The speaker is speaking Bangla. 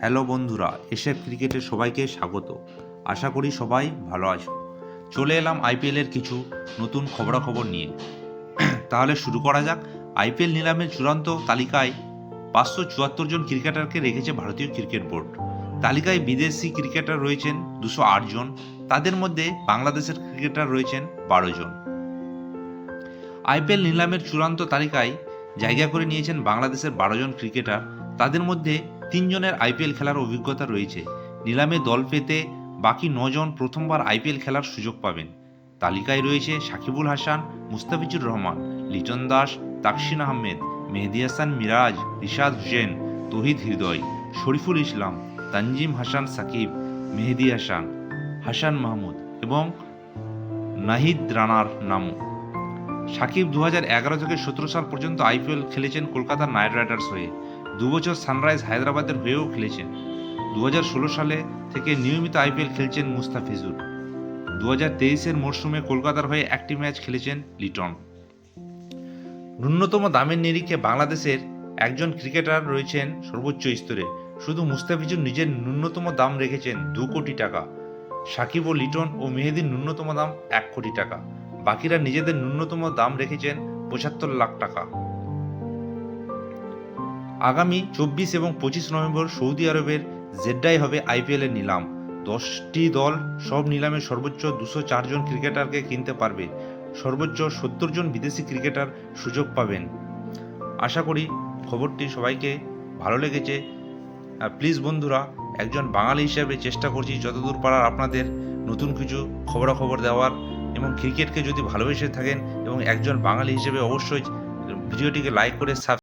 হ্যালো বন্ধুরা এসএফ ক্রিকেটে সবাইকে স্বাগত। আশা করি সবাই ভালো আছো। চলে এলাম আইপিএলের কিছু নতুন খবরাখবর নিয়ে। তাহলে শুরু করা যাক। আইপিএল নিলামের চূড়ান্ত তালিকায় পাঁচশো চুয়াত্তর জন ক্রিকেটারকে রেখেছে ভারতীয় ক্রিকেট বোর্ড। তালিকায় বিদেশি ক্রিকেটার রয়েছেন দুশো আট জন। তাদের মধ্যে বাংলাদেশের ক্রিকেটার রয়েছেন বারো জন। আইপিএল নিলামের চূড়ান্ত তালিকায় জায়গা করে নিয়েছেন বাংলাদেশের বারো জন ক্রিকেটার। তাদের মধ্যে তিনজনের আইপিএল খেলার অভিজ্ঞতা রয়েছে। নিলামে দল পেতে বাকি নজন প্রথমবার আইপিএল খেলার সুযোগ পাবেন। তালিকায় রয়েছে সাকিবুল হাসান, মুস্তাফিজুর রহমান, লিটন দাস তাকসিন আহমেদ, মেহেদি হাসান মিরাজ, রিশাদ হোসেন, তহিদ হৃদয়, শরীফুল ইসলাম, তানজিম হাসান সাকিব, মেহেদি হাসান হাসান মাহমুদ এবং নাহিদ রানার নামও। সাকিব দু থেকে সতেরো সাল পর্যন্ত আইপিএল খেলেছেন কলকাতার নাইট রাইডার্স হয়ে। দুবছর সানরাইজ হায়দ্রাবাদের হয়েও খেলেছেন। দু হাজার ষোলো সালে থেকে নিয়মিত আইপিএল খেলছেন মুস্তাফিজুর। দু হাজার তেইশের মরশুমে কলকাতার হয়ে একটি ম্যাচ খেলেছেন লিটন। ন্যূনতম দামের নিরিখে বাংলাদেশের একজন ক্রিকেটার রয়েছেন সর্বোচ্চ স্তরে। শুধু মুস্তাফিজুর নিজের ন্যূনতম দাম রেখেছেন দু কোটি টাকা। সাকিব ও লিটন ও মেহেদির ন্যূনতম দাম এক কোটি টাকা। বাকিরা নিজেদের ন্যূনতম দাম রেখেছেন পঁচাত্তর লাখ টাকা। আগামী চব্বিশ এবং পঁচিশ নভেম্বর সৌদি আরবের জেড্ডায় হবে আইপিএল এর নিলাম। দশটি দল সব নিলামে সর্বোচ্চ দুশো চারজন ক্রিকেটারকে কিনতে পারবে। সর্বোচ্চ সত্তর জন বিদেশি ক্রিকেটার সুযোগ পাবেন। আশা করি খবরটি সবাইকে ভালো লেগেছে। আর প্লিজ বন্ধুরা, একজন বাঙালি হিসেবে চেষ্টা করছি যতদূর পারার আপনাদের নতুন কিছু খবরাখবর দেওয়ার। এবং ক্রিকেটকে যদি ভালোবেসে থাকেন এবং একজন বাঙালি হিসেবে অবশ্যই ভিডিওটিকে লাইক করে সাব